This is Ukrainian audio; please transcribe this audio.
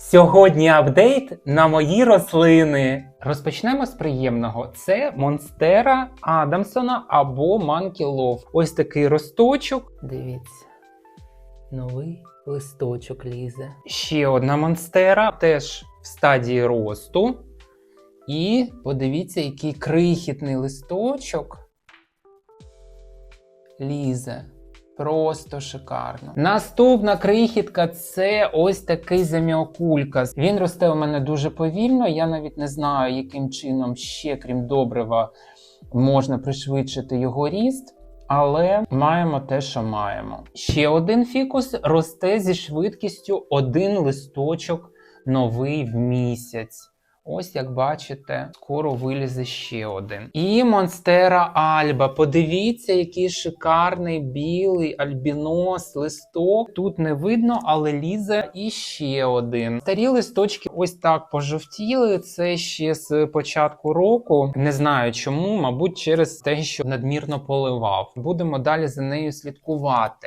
Сьогодні апдейт на мої рослини. Розпочнемо з приємного. Це Монстера Адамсона або Monkey Love. Ось такий росточок. Дивіться, новий листочок лізе. Ще одна монстера, теж в стадії росту. І подивіться, який крихітний листочок лізе. Просто шикарно. Наступна крихітка це ось такий заміокулька. Він росте у мене дуже повільно. Я навіть не знаю, яким чином ще, крім добрива, можна пришвидшити його ріст. Але маємо те, що маємо. Ще один фікус росте зі швидкістю один листочок новий в місяць. Ось як бачите, скоро вилізе ще один. І Монстера Альба. Подивіться, який шикарний білий альбінос листок. Тут не видно, але лізе і ще один. Старі листочки ось так пожовтіли. Це ще з початку року. Не знаю чому, мабуть, через те, що надмірно поливав. Будемо далі за нею слідкувати.